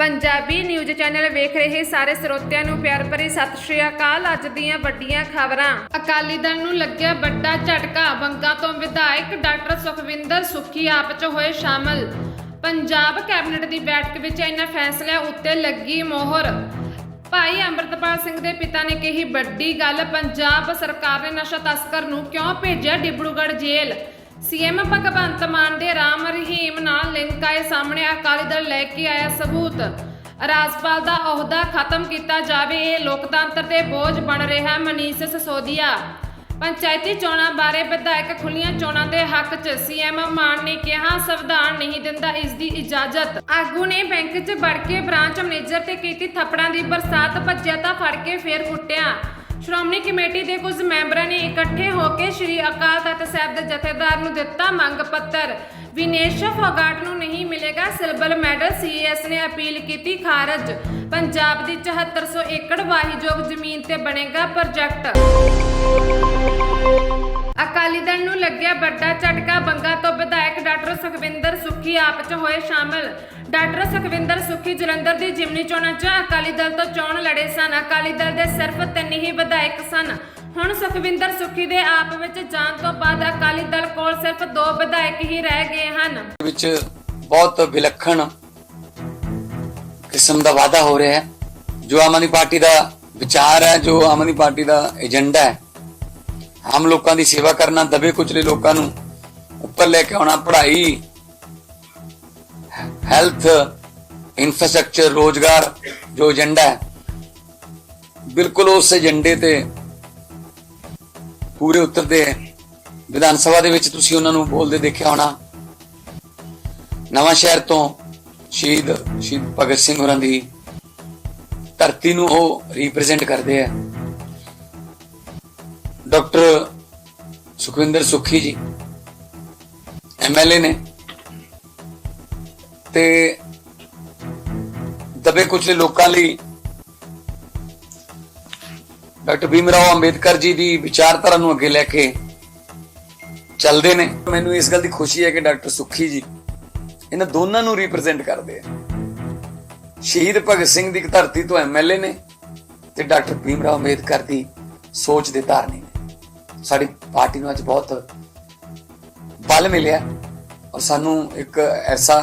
Punjabi news channel ਵੇਖ ਰਹੇ ਸਾਰੇ ਸਰੋਤਿਆਂ ਨੂੰ ਪਿਆਰ ਭਰੀ ਸਤਿ ਸ਼੍ਰੀ ਅਕਾਲ। ਅੱਜ ਦੀਆਂ ਵੱਡੀਆਂ ਖਬਰਾਂ। ਅਕਾਲੀ ਦਲ ਨੂੰ ਲੱਗਿਆ ਵੱਡਾ ਝਟਕਾ ਬੰਗਾ ਤੋਂ ਵਿਧਾਇਕ ਡਾਕਟਰ ਸੁਖਵਿੰਦਰ ਸੁਖੀ ਆਪ 'ਚ ਹੋਏ ਸ਼ਾਮਲ। ਪੰਜਾਬ ਕੈਬਨਿਟ ਦੀ ਬੈਠਕ ਵਿੱਚ ਇਹਨਾਂ ਫੈਸਲਿਆਂ ਉੱਤੇ ਲੱਗੀ ਮੋਹਰ। ਭਾਈ ਅੰਮ੍ਰਿਤਪਾਲ ਸਿੰਘ ਦੇ ਪਿਤਾ ਨੇ ਕਹੀ, ਵੱਡੀ ਗੱਲ, ਪੰਜਾਬ ਸਰਕਾਰ ਨੇ ਨਸ਼ਾ ਤਸਕਰ ਨੂੰ ਕਿਉਂ ਭੇਜਿਆ ਡਿਬੜੂਗੜ੍ਹ ਜੇਲ੍ਹ? ਸੀਐਮ ਭਗਵੰਤ ਮਾਨ ਦੇ ਰਾਮ ਰਹੀਮ ਨਾਲ ਲਿੰਕ ਆਏ ਸਾਹਮਣੇ ਅਕਾਲੀ ਦਲ ਲੈ ਕੇ ਆਇਆ ਸਬੂਤ। ਰਾਜਪਾਲ ਦਾ ਅਹੁਦਾ ਖਤਮ ਕੀਤਾ ਜਾਵੇ, ਇਹ ਲੋਕਤੰਤਰ ਦੇ ਬੋਝ ਬਣ ਰਿਹਾ, ਮਨੀਸ਼ ਸਸੋਦੀਆ। ਪੰਚਾਇਤੀ ਚੋਣਾਂ ਬਾਰੇ ਵਿਧਾਇਕ ਖੁੱਲੀਆਂ ਚੋਣਾਂ ਦੇ ਹੱਕ 'ਚ ਸੀਐਮ ਮਾਨ ਨੇ ਕਿਹਾ, ਸੰਵਿਧਾਨ ਨਹੀਂ ਦਿੰਦਾ, ਇਸ ਦੀ ਇਜਾਜ਼ਤ। ਆਗੂ ਨੇ ਬੈਂਕ 'ਚ ਵੜ ਕੇ ਬ੍ਰਾਂਚ ਮੈਨੇਜਰ ਤੇ ਕੀਤੀ ਥੱਪੜਾਂ ਦੀ ਬਰਸਾਤ, ਭੱਜਿਆ ਤਾਂ ਫੜ ਕੇ ਫੇਰ ਕੁੱਟਿਆ। ਸ਼੍ਰੋਮਣੀ ਕਮੇਟੀ ਦੇ ਕੁਝ ਮੈਂਬਰਾਂ ਨੇ ਇਕੱਠੇ ਹੋ ਕੇ ਸ੍ਰੀ ਅਕਾਲ ਤਖਤ ਸਾਹਿਬ ਦੇ ਜਥੇਦਾਰ ਨੂੰ ਦਿੱਤਾ ਮੰਗ ਪੱਤਰ। ਵਿਨੇਸ਼ ਫੋਗਾਟ ਨੂੰ ਨਹੀਂ ਮਿਲੇਗਾ ਸਿਲਵਰ ਮੈਡਲ ਸੀਐਸ ਨੇ ਅਪੀਲ ਕੀਤੀ ਖਾਰਜ। ਪੰਜਾਬ ਦੀ 7400 ਏਕੜ ਵਾਹੀਯੋਗ ਜ਼ਮੀਨ ਤੇ ਬਣੇਗਾ ਪ੍ਰੋਜੈਕਟ। ਅਕਾਲੀ ਦਲ ਨੂੰ ਲੱਗਿਆ ਵੱਡਾ ਝਟਕਾ, ਬੰਗਾ ਤੋਂ ਵਿਧਾਇਕ ਡਾਕਟਰ ਸੁਖਵਿੰਦਰ ਸੁਖੀ ਆਪ 'ਚ ਹੋਏ ਸ਼ਾਮਲ। ਡਾਕਟਰ ਸੁਖਵਿੰਦਰ ਸੁੱਖੀ ਜਲੰਧਰ ਦੀ ਜਿਮਨੀ ਚੋਣਾਂ 'ਚ ਅਕਾਲੀ ਦਲ ਤੋਂ ਚੋਣ ਲੜੇ ਸਨ। ਅਕਾਲੀ ਦਲ ਦੇ ਸਿਰਫ ਤਿੰਨ ਹੀ ਵਿਧਾਇਕ ਸਨ। ਹੁਣ ਸੁਖਵਿੰਦਰ ਸੁੱਖੀ ਦੇ ਆਪ ਵਿੱਚ ਜਾਣ ਤੋਂ ਬਾਅਦ ਅਕਾਲੀ ਦਲ ਕੋਲ ਸਿਰਫ ਦੋ ਵਿਧਾਇਕ ਹੀ ਰਹਿ ਗਏ ਹਨ। ਵਿੱਚ ਬਹੁਤ ਵਿਲੱਖਣ ਕਿਸਮ ਦਾ ਵਾਅਦਾ ਹੋ ਰਿਹਾ ਹੈ। ਜੋ ਆਮ ਆਦਮੀ ਪਾਰਟੀ ਦਾ ਵਿਚਾਰ ਹੈ, ਜੋ ਆਮ ਆਦਮੀ ਪਾਰਟੀ ਦਾ ਏਜੰਡਾ ਹੈ, ਆਮ ਲੋਕਾਂ ਦੀ ਸੇਵਾ ਕਰਨਾ, ਦਬੇ ਕੁਚਲੇ ਲੋਕਾਂ ਨੂੰ ਉੱਪਰ ਲੈ ਕੇ ਆਉਣਾ, ਪੜ੍ਹਾਈ ਹੈਲਥ ਇਨਫਰਾਸਟ੍ਰਕਚਰ ਰੋਜ਼ਗਾਰ ਜੋ ਏਜੰਡਾ ਹੈ, ਬਿਲਕੁਲ ਉਸ ਏਜੰਡੇ ਤੇ ਪੂਰੇ ਉਤਰਦੇ ਵਿਧਾਨ ਸਭਾ ਦੇ ਵਿੱਚ ਤੁਸੀਂ ਉਹਨਾਂ ਨੂੰ ਬੋਲਦੇ ਦੇਖਿਆ ਹੋਣਾ। ਨਵਾਂ ਸ਼ਹਿਰ ਤੋਂ ਸ਼ਹੀਦ ਸ਼ਹੀਦ ਭਗਤ ਸਿੰਘ ਹੋਰਾਂ ਦੀ ਧਰਤੀ ਨੂੰ ਉਹ ਰਿਪਰੈਜ਼ੈਂਟ ਕਰਦੇ ਆ ਡਾਕਟਰ ਸੁਖਵਿੰਦਰ ਸੁੱਖੀ ਜੀ ਐਮਐਲਏ ਨੇ। ਤੇ ਦਬੇ ਕੁਚਲੇ ਲੋਕਾਂ ਲਈ ਡਾਕਟਰ ਭੀਮ ਰਾਓ ਅੰਬੇਦਕਰ ਜੀ ਦੀ ਵਿਚਾਰਧਾਰਾ ਨੂੰ ਅੱਗੇ ਲੈ ਕੇ ਚੱਲਦੇ ਨੇ। ਮੈਨੂੰ ਇਸ ਗੱਲ ਦੀ ਖੁਸ਼ੀ ਹੈ ਕਿ ਡਾਕਟਰ ਸੁੱਖੀ ਜੀ ਇਹਨਾਂ ਦੋਨਾਂ ਨੂੰ ਰਿਪਰੈਜ਼ੈਂਟ ਕਰਦੇ ਆ। ਸ਼ਹੀਦ ਭਗਤ ਸਿੰਘ ਦੀ ਧਰਤੀ ਤੋਂ ਐਮਐਲਏ ਨੇ ਤੇ ਡਾਕਟਰ ਭੀਮ ਰਾਓ ਅੰਬੇਦਕਰ ਦੀ ਸੋਚ ਦੇ ਧਾਰਨੀ ਨੇ। ਸਾਡੀ ਪਾਰਟੀ ਨੂੰ ਅੱਜ ਬਹੁਤ ਬਲ ਮਿਲਿਆ ਔਰ ਸਾਨੂੰ ਇੱਕ ਐਸਾ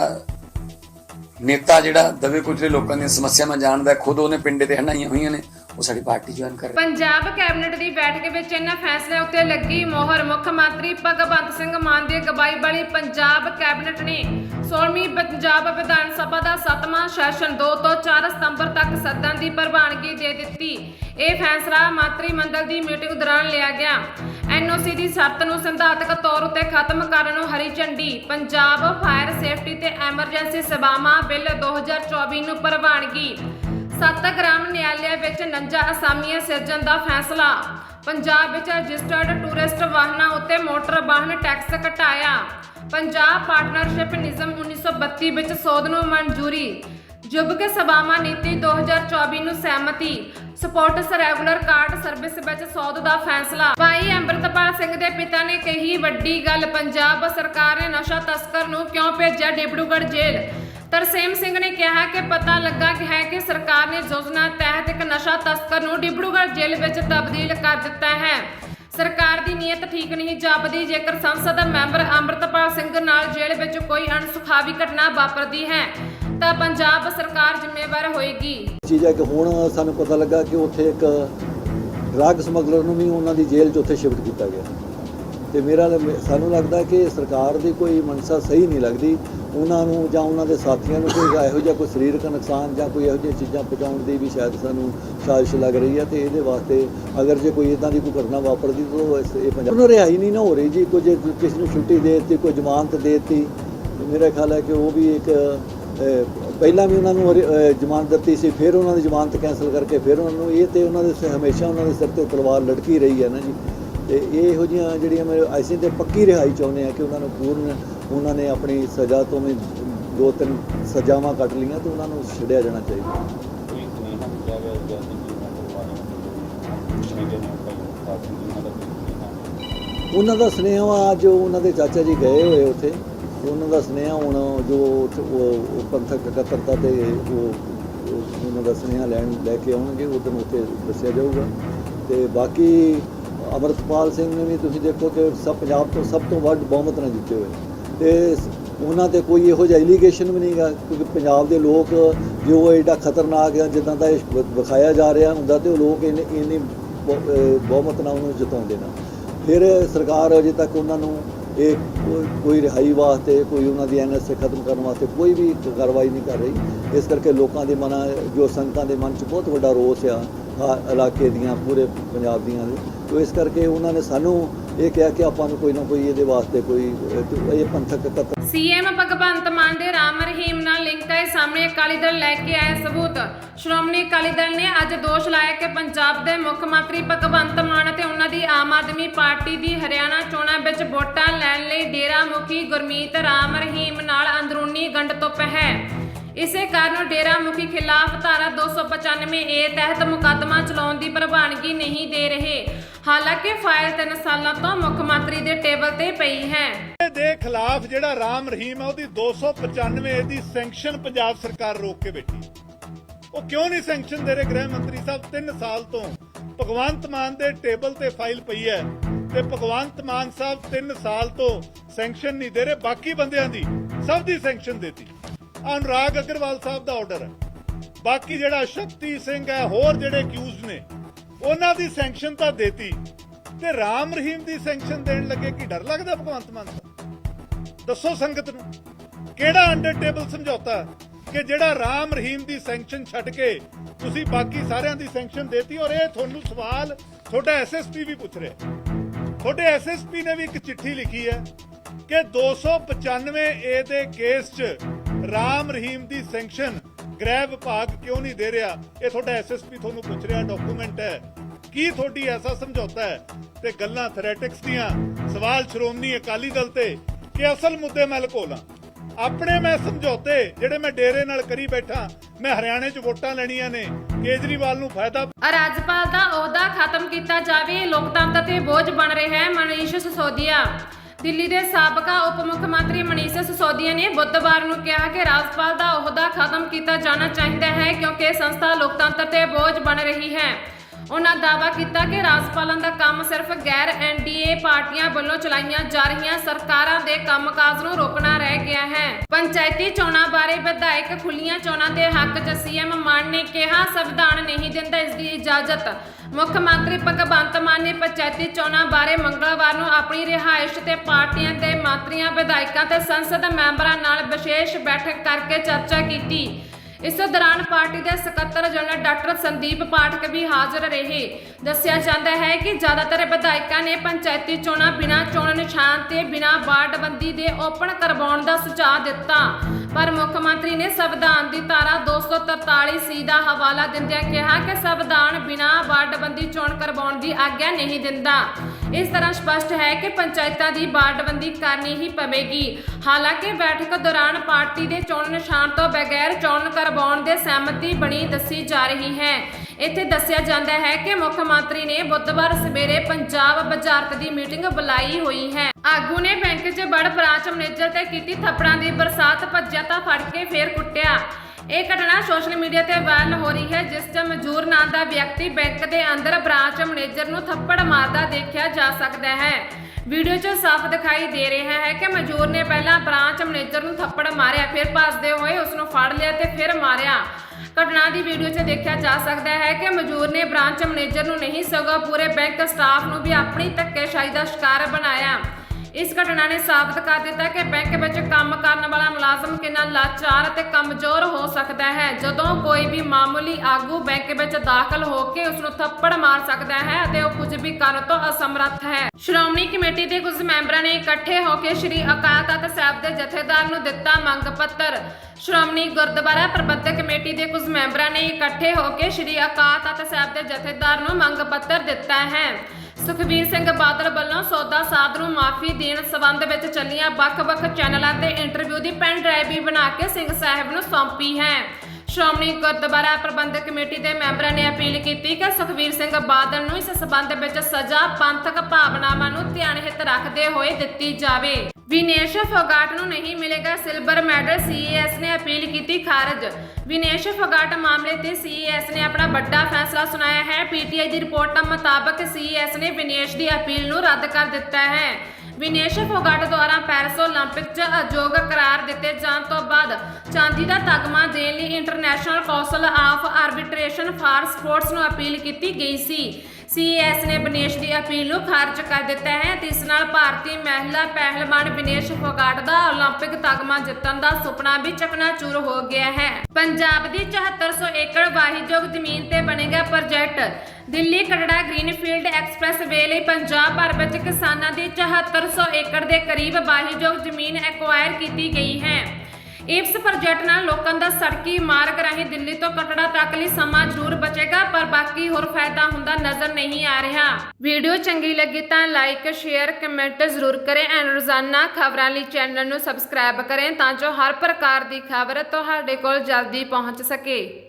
ਨੇਤਾ ਜਿਹੜਾ ਦਵੇ ਕੁਚਲੇ ਲੋਕਾਂ ਦੀਆਂ ਸਮੱਸਿਆਵਾਂ ਜਾਣਦਾ, ਖੁਦ ਉਹਨੇ ਪਿੰਡੇ ਤੇ ਹਨਾਈਆਂ ਹੋਈਆਂ ਨੇ, ਉਹ ਸਾਡੀ ਪਾਰਟੀ ਜੁਆਇਨ ਕਰ ਪੰਜਾਬ ਕੈਬਨਿਟ ਦੀ ਬੈਠਕ ਵਿੱਚ ਇਹਨਾਂ ਫੈਸਲਿਆਂ ਉੱਤੇ ਲੱਗੀ ਮੋਹਰ। ਮੁੱਖ ਮੰਤਰੀ ਭਗਵੰਤ ਸਿੰਘ ਮਾਨ ਦੀ ਅਗਵਾਈ ਵਾਲੀ ਪੰਜਾਬ ਕੈਬਨਿਟ ਨੇ 16ਵੀਂ ਪੰਜਾਬ ਵਿਧਾਨ ਸਭਾ ਦਾ 7ਵਾਂ ਸੈਸ਼ਨ 2 ਤੋਂ 4 ਸਤੰਬਰ ਤੱਕ ਸੱਦਣ ਦੀ ਪ੍ਰਵਾਨਗੀ ਦੇ ਦਿੱਤੀ। ਇਹ ਫੈਸਲਾ ਮੰਤਰੀ ਮੰਡਲ ਦੀ ਮੀਟਿੰਗ ਦੌਰਾਨ ਲਿਆ ਗਿਆ। ਐਨਓਸੀ ਦੀ ਸ਼ਰਤ ਨੂੰ ਸਿਧਾਂਤਕ ਤੌਰ ਉੱਤੇ ਖਤਮ ਕਰਨ ਨੂੰ ਹਰੀ ਝੰਡੀ। ਪੰਜਾਬ ਫਾਇਰ ਸੇਫਟੀ ਤੇ ਐਮਰਜੈਂਸੀ ਸੇਵਾਵਾਂ ਬਿੱਲ 2024 ਨੂੰ ਪ੍ਰਵਾਨਗੀ। ਸੱਤਗ੍ਰਾਮ ਨਿਆਲਿਆ ਵਿੱਚ 49 ਅਸਾਮੀਆਂ ਸਿਰਜਣ ਦਾ ਫੈਸਲਾ। ਪੰਜਾਬ ਵਿੱਚ ਰਜਿਸਟਰਡ ਟੂਰਿਸਟ ਵਾਹਨਾਂ ਉੱਤੇ ਮੋਟਰ ਵਾਹਨ ਟੈਕਸ ਘਟਾਇਆ। ਪੰਜਾਬ ਪਾਰਟਨਰਸ਼ਿਪ ਨਿਯਮ 1932 ਵਿੱਚ ਸੋਧ ਨੂੰ ਮਨਜ਼ੂਰੀ। ਜੁਬਕ ਸਭਾਵਾਂ ਨੀਤੀ 2024 ਨੂੰ ਸਹਿਮਤੀ। ਸਪੋਰਟਸ ਰੈਗੂਲਰ ਕਾਰਡ ਸਰਵਿਸ ਵਿੱਚ ਸੋਧ ਦਾ ਫੈਸਲਾ। ਭਾਈ ਅੰਮ੍ਰਿਤਪਾਲ ਸਿੰਘ ਦੇ ਪਿਤਾ ਨੇ ਕਹੀ, ਵੱਡੀ ਗੱਲ, ਪੰਜਾਬ ਸਰਕਾਰ ਨੇ ਨਸ਼ਾ ਤਸਕਰ ਨੂੰ ਕਿਉਂ ਭੇਜਿਆ ਡਿਬੜੂਗੜ੍ਹ ਜੇਲ੍ਹ? ਤਰਸੇਮ ਸਿੰਘ ਨੇ ਕਿਹਾ ਕਿ ਪਤਾ ਲੱਗਾ ਕਿ ਹੈ ਕਿ ਸਰਕਾਰ ਨੇ ਯੋਜਨਾ ਤਹਿਤ ਇੱਕ ਨਸ਼ਾ ਤਸਕਰ ਨੂੰ ਡਿਬੜੂਗੜ੍ਹ ਜੇਲ੍ਹ ਵਿੱਚ ਤਬਦੀਲ ਕਰ ਦਿੱਤਾ ਹੈ। ਸਰਕਾਰ ਦੀ ਨੀਅਤ ਠੀਕ ਨਹੀਂ ਜਾਪਦੀ, ਜੇਕਰ ਸੰਸਦ ਮੈਂਬਰ ਅੰਮ੍ਰਿਤਪਾਲ ਸਿੰਘ ਨਾਲ ਜੇਲ੍ਹ ਵਿੱਚ ਕੋਈ ਅਣਸੁਖਾਵੀ ਘਟਨਾ ਵਾਪਰਦੀ ਹੈ ਤਾਂ ਪੰਜਾਬ ਸਰਕਾਰ ਜ਼ਿੰਮੇਵਾਰ ਹੋਏਗੀ। ਚੀਜ਼ ਹੈ ਕਿ ਹੁਣ ਸਾਨੂੰ ਪਤਾ ਲੱਗਾ ਕਿ ਉੱਥੇ ਇੱਕ ਡਰੱਗ ਸਮਗਲਰ ਨੂੰ ਵੀ ਉਹਨਾਂ ਦੀ ਜੇਲ੍ਹ 'ਚ ਉੱਥੇ ਸ਼ਿਫਟ ਕੀਤਾ ਗਿਆ। ਤੇ ਮੇਰਾ ਸਾਨੂੰ ਲੱਗਦਾ ਕਿ ਸਰਕਾਰ ਦੀ ਕੋਈ ਮਨਸਾ ਸਹੀ ਨਹੀਂ ਲੱਗਦੀ। ਉਹਨਾਂ ਨੂੰ ਜਾਂ ਉਹਨਾਂ ਦੇ ਸਾਥੀਆਂ ਨੂੰ ਕੋਈ ਇਹੋ ਜਿਹਾ ਕੋਈ ਸਰੀਰਕ ਨੁਕਸਾਨ ਜਾਂ ਕੋਈ ਇਹੋ ਜਿਹੀਆਂ ਚੀਜ਼ਾਂ ਪਹੁੰਚਾਉਣ ਦੀ ਵੀ ਸ਼ਾਇਦ ਸਾਨੂੰ ਸਾਜ਼ਿਸ਼ ਲੱਗ ਰਹੀ ਹੈ ਤੇ ਇਹਦੇ ਵਾਸਤੇ ਅਗਰ ਜੇ ਕੋਈ ਇਦਾਂ ਦੀ ਕੋਈ ਘਟਨਾ ਵਾਪਰਦੀ ਤਾਂ ਉਹ ਇਹ ਪੰਜਾਬ ਨੂੰ ਰਿਹਾਈ ਨਹੀਂ ਨਾ ਹੋ ਰਹੀ ਜੀ। ਕੁਝ ਕਿਸੇ ਨੂੰ ਛੁੱਟੀ ਦੇ ਦਿੱਤੀ, ਕੋਈ ਜ਼ਮਾਨਤ ਦੇ ਦਿੱਤੀ। ਮੇਰਾ ਖਿਆਲ ਹੈ ਕਿ ਉਹ ਵੀ ਇੱਕ ਪਹਿਲਾਂ ਵੀ ਉਹਨਾਂ ਨੂੰ ਜ਼ਮਾਨਤ ਦਿੱਤੀ ਸੀ ਫਿਰ ਉਹਨਾਂ ਦੀ ਜ਼ਮਾਨਤ ਕੈਂਸਲ ਕਰਕੇ ਫਿਰ ਉਹਨਾਂ ਨੂੰ ਇਹ ਤੇ ਉਹਨਾਂ ਦੇ ਹਮੇਸ਼ਾ ਉਹਨਾਂ ਦੇ ਸਿਰ ਤੇ ਤਲਵਾਰ ਲਟਕੀ ਰਹੀ ਹੈ ਨਾ ਜੀ। ਤੇ ਇਹ ਇਹੋ ਜਿਹੀਆਂ ਜਿਹੜੀਆਂ ਮੇਰੇ ਅਸੀਂ ਤੇ ਪੱਕੀ ਰਿਹਾਈ ਚਾਹੁੰਦੇ ਆ ਕਿ ਉਹਨਾਂ ਨੂੰ ਪੂਰਨ ਉਹਨਾਂ ਨੇ ਆਪਣੀ ਸਜ਼ਾ ਤੋਂ ਵੀ ਦੋ ਤਿੰਨ ਸਜ਼ਾਵਾਂ ਕੱਟ ਲਈਆਂ ਤੇ ਉਹਨਾਂ ਨੂੰ ਛੱਡਿਆ ਜਾਣਾ ਚਾਹੀਦਾ। ਉਹਨਾਂ ਦਾ ਸੁਨੇਹਾ ਅੱਜ ਉਹਨਾਂ ਦੇ ਚਾਚਾ ਜੀ ਗਏ ਹੋਏ ਉੱਥੇ। ਉਹਨਾਂ ਦਾ ਸੁਨੇਹਾ ਹੁਣ ਜੋ ਉਹ ਪੰਥਕ ਇਕੱਤਰਤਾ ਤੇ ਉਹ ਉਹਨਾਂ ਦਾ ਸੁਨੇਹਾ ਲੈਣ ਲੈ ਕੇ ਆਉਣਗੇ ਉਦੋਂ ਉੱਥੇ ਦੱਸਿਆ ਜਾਊਗਾ। ਤੇ ਬਾਕੀ ਅਮਰਤਪਾਲ ਸਿੰਘ ਨੇ ਵੀ ਤੁਸੀਂ ਦੇਖੋ ਕਿ ਸਭ ਪੰਜਾਬ ਤੋਂ ਸਭ ਤੋਂ ਵੱਧ ਬਹੁਮਤ ਨਾਲ ਜਿੱਤੇ ਹੋਏ। ਤੇ ਉਹਨਾਂ ਤੇ ਕੋਈ ਇਹੋ ਜਿਹਾ ਐਲੀਗੇਸ਼ਨ ਵੀ ਨਹੀਂਗਾ, ਕਿਉਂਕਿ ਪੰਜਾਬ ਦੇ ਲੋਕ ਜੋ ਐਡਾ ਖਤਰਨਾਕ ਆ ਜਿੱਦਾਂ ਦਾ ਇਹ ਵਿਖਾਇਆ ਜਾ ਰਿਹਾ ਹੁੰਦਾ ਤੇ ਉਹ ਲੋਕ ਇੰਨੇ ਇੰਨੀ ਬਹੁ- ਬਹੁਮਤ ਨਾਲ ਉਹਨੂੰ ਜਿਤਾਉਂਦੇ ਨਾ। ਫਿਰ ਸਰਕਾਰ ਅਜੇ ਤੱਕ ਉਹਨਾਂ ਨੂੰ ਇਹ ਕੋਈ- ਰਿਹਾਈ ਵਾਸਤੇ, ਕੋਈ ਉਹਨਾਂ ਦੀ ਐਨਐਸਏ ਖਤਮ ਕਰਨ ਵਾਸਤੇ ਕੋਈ ਵੀ ਕਾਰਵਾਈ ਨਹੀਂ ਕਰ ਰਹੀ। ਇਸ ਕਰਕੇ ਲੋਕਾਂ ਦੇ ਮਨਾਂ, ਜੋ ਸੰਗਤਾਂ ਦੇ ਮਨ 'ਚ ਬਹੁਤ ਵੱਡਾ ਰੋਸ ਆ ਇਲਾਕੇ ਦੀਆਂ, ਪੂਰੇ ਪੰਜਾਬ ਦੀਆਂ ਦੇ। ਇਸ ਕਰਕੇ ਉਹਨਾਂ ਨੇ ਸਾਨੂੰ ਇਹ ਕਿਹਾ ਕਿ ਆਪਾਂ ਨੂੰ ਕੋਈ ਨਾ ਕੋਈ ਇਹਦੇ ਵਾਸਤੇ ਕੋਈ, ਇਹ ਪੰਥਕ ਕਤਲ ਸੀਐਮ ਭਗਵੰਤ ਮਾਨ ਦੇ ਰਾਮ ਰਹੀਮ ਨਾਲ ਲਿੰਕ ਆਏ ਸਾਹਮਣੇ ਅਕਾਲੀ ਦਲ ਲੈ ਕੇ ਆਇਆ ਸਬੂਤ। ਸ਼੍ਰੋਮਣੀ ਅਕਾਲੀ ਦਲ ਨੇ ਅੱਜ ਦੋਸ਼ ਲਾਇਆ ਕਿ ਪੰਜਾਬ ਦੇ ਮੁੱਖ ਮੰਤਰੀ ਭਗਵੰਤ ਮਾਨ ਆਮ ਆਦਮੀ ਪਾਰਟੀ ਦੀ ਹਰਿਆਣਾ ਚੋਣਾਂ ਵਿੱਚ ਵੋਟਾਂ ਲੈਣ ਲਈ ਡੇਰਾ ਮੁਖੀ ਗੁਰਮੀਤ ਰਾਮ ਰਹੀਮ ਨਾਲ ਅੰਦਰੂਨੀ ਗੰਢਤੁੱਪ ਹੈ ਇਸੇ ਕਾਰਨ ਡੇਰਾ ਮੁਖੀ ਖਿਲਾਫ ਧਾਰਾ 295 ਏ ਤਹਿਤ ਮੁਕੱਦਮਾ ਚਲਾਉਣ ਦੀ ਪ੍ਰਵਾਨਗੀ ਨਹੀਂ ਦੇ ਰਹੇ। ਹਾਲਾਂਕਿ ਫਾਈਲ 3 ਸਾਲਾਂ ਤੋਂ ਮੁੱਖ ਮੰਤਰੀ ਦੇ ਟੇਬਲ ਤੇ ਪਈ ਹੈ। ਦੇ ਖਿਲਾਫ ਜਿਹੜਾ ਰਾਮ ਰਹੀਮ ਹੈ ਉਹਦੀ 295 ਦੀ ਸੈਂਕਸ਼ਨ ਪੰਜਾਬ ਸਰਕਾਰ ਰੋਕ ਕੇ ਬੈਠੀ। ਉਹ ਕਿਉਂ ਨਹੀਂ ਸੈਂਕਸ਼ਨ ਦੇ ਰਹੇ ਗ੍ਰਹਿ ਮੰਤਰੀ ਸਾਹਿਬ? 3 ਸਾਲ ਤੋਂ ਭਗਵੰਤ ਮਾਨ ਦੇ ਟੇਬਲ ਤੇ ਫਾਈਲ ਪਈ ਹੈ ਤੇ ਭਗਵੰਤ ਮਾਨ ਸਾਹਿਬ 3 ਸਾਲ ਤੋਂ ਸੈਂਕਸ਼ਨ ਨਹੀਂ ਦੇ ਰਹੇ, ਬਾਕੀ ਬੰਦਿਆਂ ਦੀ ਸਭ ਦੀ ਸੈਂਕਸ਼ਨ ਦੇਤੀ। ਅਨੁਰਾਗ ਅਗਰਵਾਲ ਸਾਹਿਬ ਦਾ ਆਰਡਰ ਹੈ। ਬਾਕੀ ਜਿਹੜਾ ਸ਼ਕਤੀ ਸਿੰਘ ਹੈ, ਹੋਰ ਜਿਹੜੇ ਅਕਿਊਜ਼ ਨੇ, ਉਹਨਾਂ ਦੀ ਸੈਂਕਸ਼ਨ ਤਾਂ ਦੇਤੀ। ਤੇ ਰਾਮ ਰਹੀਮ ਦੀ ਸੈਂਕਸ਼ਨ ਦੇਣ ਲੱਗੇ ਕੀ ਡਰ ਲੱਗਦਾ ਭਗਵੰਤ ਮਾਨ ਸਾਹਿਬ ਦੱਸੋ ਸੰਗਤ ਨੂੰ, ਕਿਹੜਾ ਅੰਡਰ ਟੇਬਲ ਸਮਝੌਤਾ ਕਿ ਜਿਹੜਾ ਰਾਮ ਰਹੀਮ ਦੀ ਸੈਂਕਸ਼ਨ ਛੱਡ ਕੇ ਤੁਸੀਂ ਬਾਕੀ ਸਾਰਿਆਂ ਦੀ ਸੈਂਕਸ਼ਨ ਦੇਤੀ ਔਰ ਇਹ ਤੁਹਾਨੂੰ ਸਵਾਲ ਤੁਹਾਡਾ ਐਸਐਸਪੀ ਵੀ ਪੁੱਛ ਰਿਹਾ ਤੁਹਾਡੇ ਐਸਐਸਪੀ ਨੇ ਵੀ ਇੱਕ ਚਿੱਠੀ ਲਿਖੀ ਹੈ ਕਿ 295 ਏ ਦੇ ਕੇਸ 'ਚ ਰਾਮ ਰਹੀਮ ਦੀ ਸੈਂਕਸ਼ਨ ਗ੍ਰਹਿ ਵਿਭਾਗ ਕਿਉਂ ਨਹੀਂ ਦੇ ਰਿਹਾ? ਇਹ ਤੁਹਾਡਾ ਐਸਐਸਪੀ ਤੁਹਾਨੂੰ ਪੁੱਛ ਰਿਹਾ ਡਾਕੂਮੈਂਟ ਹੈ। ਕੀ ਤੁਹਾਡੀ ਐਸਾ ਸਮਝੌਤਾ ਹੈ? ਤੇ ਗੱਲਾਂ ਥਰੈਟਿਕਸ ਦੀਆਂ। ਸਵਾਲ ਸ਼੍ਰੋਮਣੀ ਅਕਾਲੀ ਦਲ ਤੇ ਕਿ ਅਸਲ ਮੁੱਦੇ ਮੈਂ ਲਕੋਲਾਂ ਆਪਣੇ ਮੈਂ ਸਮਝੌਤੇ ਜਿਹੜੇ ਮੈਂ ਡੇਰੇ ਨਾਲ ਕਰੀ ਬੈਠਾ, ਮੈਂ ਹਰਿਆਣੇ 'ਚ ਵੋਟਾਂ ਲੈਣੀਆਂ ਨੇ, ਕੇਜਰੀਵਾਲ ਨੂੰ ਫਾਇਦਾ ਰਾਜਪਾਲ ਦਾ ਅਹੁਦਾ ਖਤਮ ਕੀਤਾ ਜਾਵੇ, ਲੋਕਤੰਤਰ ਤੇ ਬੋਝ ਬਣ ਰਿਹਾ ਹੈ, ਮਨੀਸ਼ ਸਿਸੋਦੀਆ। ਦਿੱਲੀ ਦੇ ਸਾਬਕਾ ਉਪ ਮੁੱਖ ਮੰਤਰੀ ਮਨੀਸ਼ ਸਿਸੋਦੀਆ ਨੇ ਬੁੱਧਵਾਰ ਨੂੰ ਕਿਹਾ ਕਿ ਰਾਜਪਾਲ ਦਾ ਅਹੁਦਾ ਖਤਮ ਕੀਤਾ ਜਾਣਾ ਚਾਹੀਦਾ ਹੈ, ਕਿਉਂਕਿ ਇਹ ਸੰਸਥਾ ਲੋਕਤੰਤਰ ਤੇ ਬੋਝ ਬਣ ਰਹੀ ਹੈ। ਉਹਨਾਂ ਦਾਅਵਾ ਕੀਤਾ ਕਿ ਰਾਜਪਾਲਾਂ ਦਾ ਕੰਮ ਸਿਰਫ ਗੈਰ ਐਨਡੀਏ ਪਾਰਟੀਆਂ ਵੱਲੋਂ ਚਲਾਈਆਂ ਜਾ ਰਹੀਆਂ ਸਰਕਾਰਾਂ ਦੇ ਕੰਮਕਾਜ ਨੂੰ ਰੋਕਣਾ ਰਹਿ ਗਿਆ ਹੈ। ਪੰਚਾਇਤੀ ਚੋਣਾਂ ਬਾਰੇ ਵਿਧਾਇਕ ਖੁੱਲੀਆਂ ਚੋਣਾਂ ਦੇ ਹੱਕ 'ਚ ਸੀਐਮ ਮਾਨ ਨੇ ਕਿਹਾ, ਸੰਵਿਧਾਨ ਨਹੀਂ ਦਿੰਦਾ ਇਸ ਦੀ ਇਜਾਜ਼ਤ। ਮੁੱਖ ਮੰਤਰੀ ਭਗਵੰਤ ਮਾਨ ਨੇ ਪੰਚਾਇਤੀ ਚੋਣਾਂ ਬਾਰੇ ਮੰਗਲਵਾਰ ਨੂੰ ਆਪਣੀ ਰਿਹਾਇਸ਼ ਤੇ ਪਾਰਟੀਆਂ ਦੇ ਮੰਤਰੀਆਂ, ਵਿਧਾਇਕਾਂ ਤੇ ਸੰਸਦ ਮੈਂਬਰਾਂ ਨਾਲ ਵਿਸ਼ੇਸ਼ ਬੈਠਕ ਕਰਕੇ ਚਰਚਾ ਕੀਤੀ। ਇਸ ਦੌਰਾਨ ਪਾਰਟੀ ਦੇ ਸਕੱਤਰ ਜਨਰਲ ਡਾਕਟਰ ਸੰਦੀਪ ਪਾਠਕ ਵੀ ਹਾਜ਼ਰ ਰਹੇ। ਦੱਸਿਆ ਜਾਂਦਾ ਹੈ ਕਿ ਜ਼ਿਆਦਾਤਰ ਵਿਧਾਇਕਾਂ ਨੇ ਪੰਚਾਇਤੀ ਚੋਣਾਂ ਬਿਨਾਂ ਚੋਣ ਨਿਸ਼ਾਨ ਤੇ ਬਿਨਾਂ ਵਾਰਡਬੰਦੀ ਦੇ ਓਪਨ ਕਰਵਾਉਣ ਦਾ ਸੁਝਾਅ ਦਿੱਤਾ। ਪਰ ਮੁੱਖ ਮੰਤਰੀ ਨੇ ਸੰਵਿਧਾਨ ਦੀ ਧਾਰਾ 243 ਸੀ ਦਾ ਹਵਾਲਾ ਦਿੰਦਿਆਂ ਕਿਹਾ ਕਿ ਸੰਵਿਧਾਨ ਬਿਨਾਂ ਵਾਰਡਬੰਦੀ ਚੋਣ ਕਰਵਾਉਣ ਦੀ ਆਗਿਆ ਨਹੀਂ ਦਿੰਦਾ। ਇਸ ਤਰ੍ਹਾਂ ਸਪਸ਼ਟ ਹੈ ਕਿ ਪੰਚਾਇਤਾਂ ਦੀ ਵਾਰਡਬੰਦੀ ਕਰਨੀ ਹੀ ਪਵੇਗੀ। ਹਾਲਾਂਕਿ ਬੈਠਕ ਦੌਰਾਨ ਪਾਰਟੀ ਦੇ ਚੋਣ ਨਿਸ਼ਾਨ ਤੋਂ ਬਗੈਰ ਚੋਣ ਕਰਵਾਉਣ ਦੇ ਸਹਿਮਤੀ ਬਣੀ ਦੱਸੀ ਜਾ ਰਹੀ ਹੈ। ਇੱਥੇ ਦੱਸਿਆ ਜਾਂਦਾ ਹੈ ਕਿ ਮੁੱਖ ਮੰਤਰੀ ਨੇ ਬੁੱਧਵਾਰ ਸਵੇਰੇ ਪੰਜਾਬ ਵਜ਼ਾਰਤ ਦੀ ਮੀਟਿੰਗ ਬੁਲਾਈ ਹੋਈ ਹੈ। ਆਗੂ ਨੇ ਬੈਂਕ 'ਚ ਬੜ ਬ੍ਰਾਂਚ ਮੈਨੇਜਰ ਤੇ ਕੀਤੀ ਥੱਪੜਾਂ ਦੀ ਬਰਸਾਤ, ਭੱਜਿਆ ਤਾਂ ਫੜ ਕੇ ਫੇਰ ਕੁੱਟਿਆ। ਇਹ ਘਟਨਾ ਸੋਸ਼ਲ ਮੀਡੀਆ ਤੇ ਵਾਇਰਲ ਹੋ ਰਹੀ ਹੈ, ਜਿਸ 'ਚ ਮਜੂਰ ਨਾਂ ਦਾ ਵਿਅਕਤੀ ਬੈਂਕ ਦੇ ਅੰਦਰ ਬ੍ਰਾਂਚ ਮੈਨੇਜਰ ਨੂੰ ਥੱਪੜ ਮਾਰਦਾ ਦੇਖਿਆ ਜਾ ਸਕਦਾ ਹੈ। ਵੀਡੀਓ 'ਚ ਸਾਫ਼ ਦਿਖਾਈ ਦੇ ਰਿਹਾ ਹੈ ਕਿ ਮਜੂਰ ਨੇ ਪਹਿਲਾਂ ਬ੍ਰਾਂਚ ਮੈਨੇਜਰ ਨੂੰ ਥੱਪੜ ਮਾਰਿਆ, ਫਿਰ ਭੱਜਦੇ ਹੋਏ ਉਸ ਨੂੰ ਫੜ ਲਿਆ ਤੇ ਫਿਰ ਮਾਰਿਆ। ਘਟਨਾ ਦੀ ਵੀਡੀਓ 'ਚ ਦੇਖਿਆ ਜਾ ਸਕਦਾ ਹੈ ਕਿ ਮਜੂਰ ਨੇ ਬ੍ਰਾਂਚ ਮੈਨੇਜਰ ਨੂੰ ਨਹੀਂ ਸਗੋਂ ਪੂਰੇ ਬੈਂਕ ਸਟਾਫ ਨੂੰ ਵੀ ਆਪਣੀ ਧੱਕੇਸ਼ਾਹੀ ਦਾ ਸ਼ਿਕਾਰ ਬਣਾਇਆ। ਇਸ ਘਟਨਾ ਨੇ ਸਾਬਤ ਕਰ ਦਿੱਤਾ ਕਿ ਬੈਂਕ ਵਿੱਚ ਕੰਮ ਕਰਨ ਵਾਲਾ ਮੁਲਾਜ਼ਮ ਕਿੰਨਾ ਲਾਚਾਰ ਅਤੇ ਕਮਜ਼ੋਰ ਹੋ ਸਕਦਾ ਹੈ। ਜਦੋਂ ਕੋਈ ਵੀ ਮਾਮੂਲੀ ਆਗੂ ਬੈਂਕ ਵਿੱਚ ਦਾਖਲ ਹੋ ਕੇ ਉਸ ਨੂੰ ਥੱਪੜ ਮਾਰ ਸਕਦਾ ਹੈ ਅਤੇ ਉਹ ਕੁਝ ਵੀ ਕਰਨ ਤੋਂ ਅਸਮਰੱਥ ਹੈ। ਸ਼੍ਰੋਮਣੀ ਕਮੇਟੀ ਦੇ ਕੁਝ ਮੈਂਬਰਾਂ ਨੇ ਇਕੱਠੇ ਹੋ ਕੇ ਸ੍ਰੀ ਅਕਾਲ ਤਖਤ ਸਾਹਿਬ ਦੇ ਜਥੇਦਾਰ ਨੂੰ ਦਿੱਤਾ ਮੰਗ ਪੱਤਰ। ਸ਼੍ਰੋਮਣੀ ਗੁਰਦੁਆਰਾ ਪ੍ਰਬੰਧਕ ਕਮੇਟੀ ਦੇ ਕੁਝ ਮੈਂਬਰਾਂ ਨੇ ਇਕੱਠੇ ਹੋ ਕੇ ਸ੍ਰੀ ਅਕਾਲ ਤਖਤ ਸਾਹਿਬ ਦੇ ਜਥੇਦਾਰ ਨੂੰ ਮੰਗ ਪੱਤਰ ਦਿੱਤਾ ਹੈ। ਸੁਖਬੀਰ ਸਿੰਘ ਬਾਦਲ ਵੱਲੋਂ ਸੌਦਾ ਸਾਧ ਨੂੰ ਮਾਫੀ ਦੇਣ ਸਬੰਧ ਵਿੱਚ ਚੱਲੀਆਂ ਵੱਖ-ਵੱਖ ਚੈਨਲਾਂ ਤੇ ਇੰਟਰਵਿਊ ਦੀ ਪੈਨ ਡਰਾਈਵ ਵੀ ਬਣਾ ਕੇ ਸਿੰਘ ਸਾਹਿਬ ਨੂੰ ਸੌਂਪੀ ਹੈ। ਸ਼੍ਰੋਮਣੀ ਗੁਰਦੁਆਰਾ ਪ੍ਰਬੰਧਕ ਕਮੇਟੀ ਦੇ ਮੈਂਬਰਾਂ ਨੇ ਅਪੀਲ ਕੀਤੀ ਕਿ ਸੁਖਵੀਰ ਸਿੰਘ ਬਾਦਲ ਨੂੰ ਇਸ ਸਬੰਧ ਵਿੱਚ ਸਜ਼ਾ, ਪੰਥਕ ਭਾਵਨਾਵਾਂ ਨੂੰ ਧਿਆਨ ਹਿੱਤ ਰੱਖਦੇ ਹੋਏ ਦਿੱਤੀ ਜਾਵੇ। ਵਿਨੇਸ਼ ਫੋਗਾਟ ਨੂੰ ਨਹੀਂ ਮਿਲੇਗਾ ਸਿਲਵਰ ਮੈਡਲ ਸੀਐਸ ਨੇ ਅਪੀਲ ਕੀਤੀ ਖਾਰਜ। ਵਿਨੇਸ਼ ਫੋਗਾਟ ਮਾਮਲੇ ਤੇ ਸੀਐਸ ਨੇ ਆਪਣਾ ਵੱਡਾ ਫੈਸਲਾ ਸੁਣਾਇਆ ਹੈ। ਪੀਟੀਆਈ ਦੀ ਰਿਪੋਰਟ ਮੁਤਾਬਕ ਸੀਐਸ ਨੇ ਵਿਨੇਸ਼ ਦੀ ਅਪੀਲ ਨੂੰ ਰੱਦ ਕਰ ਦਿੱਤਾ ਹੈ। ਵਿਨੇਸ਼ ਫੋਗਾਟ ਦੁਆਰਾ ਪੈਰਿਸ ਓਲੰਪਿਕ 'ਚ ਅਯੋਗ ਕਰਾਰ ਦਿੱਤੇ ਜਾਣ ਤੋਂ ਬਾਅਦ ਚਾਂਦੀ ਦਾ ਤਗਮਾ ਦੇਣ ਲਈ international council of arbitration for sports ਨੂੰ ਅਪੀਲ ਕੀਤੀ ਗਈ ਸੀ ਸੀਐਸ ਨੇ ਵਿਨੇਸ਼ ਦੀ ਅਪੀਲ ਨੂੰ ਖਾਰਜ ਕਰ ਦਿੱਤਾ ਹੈ ਤੇ ਇਸ ਨਾਲ ਭਾਰਤੀ ਮਹਿਲਾ ਪਹਿਲਵਾਨ ਵਿਨੇਸ਼ ਫੋਗਾਟ ਦਾ 올림픽 ਤਗਮਾ ਜਿੱਤਣ ਦਾ ਸੁਪਨਾ ਵੀ ਚਕਨਾਚੂਰ ਹੋ ਗਿਆ ਹੈ ਪੰਜਾਬ ਦੀ 7400 ਏਕੜ ਵਾਹੀਯੋਗ ਜ਼ਮੀਨ ਤੇ ਬਣੇਗਾ project Delhi Katra greenfield expressway ਲਈ ਪੰਜਾਬ ਭਰ ਵਿੱਚ ਕਿਸਾਨਾਂ ਦੀ 7400 ਏਕੜ ਦੇ ਕਰੀਬ ਵਾਹੀਯੋਗ ਜ਼ਮੀਨ ਐਕਵਾਇਰ ਕੀਤੀ ਗਈ ਹੈ। ਇਸ ਪ੍ਰੋਜੈਕਟ ਨਾਲ ਲੋਕਾਂ ਦਾ ਸੜਕੀ ਮਾਰਗ ਰਾਹੀਂ ਦਿੱਲੀ ਤੋਂ ਕਟੜਾ ਤੱਕ ਲਈ ਸਮਾਂ ਜ਼ਰੂਰ ਬਚੇਗਾ, ਪਰ ਬਾਕੀ ਹੋਰ ਫਾਇਦਾ ਹੁੰਦਾ ਨਜ਼ਰ ਨਹੀਂ ਆ ਰਿਹਾ। ਵੀਡੀਓ ਚੰਗੀ ਲੱਗੀ ਤਾਂ ਲਾਈਕ ਸ਼ੇਅਰ ਕਮੈਂਟ ਜ਼ਰੂਰ ਕਰੇ ਐਂਡ ਰੋਜ਼ਾਨਾ ਖਬਰਾਂ ਲਈ ਚੈਨਲ ਨੂੰ ਸਬਸਕ੍ਰਾਈਬ ਕਰੇ ਤਾਂ ਜੋ ਹਰ ਪ੍ਰਕਾਰ ਦੀ ਖਬਰ ਤੁਹਾਡੇ ਕੋਲ ਜਲਦੀ ਪਹੁੰਚ ਸਕੇ।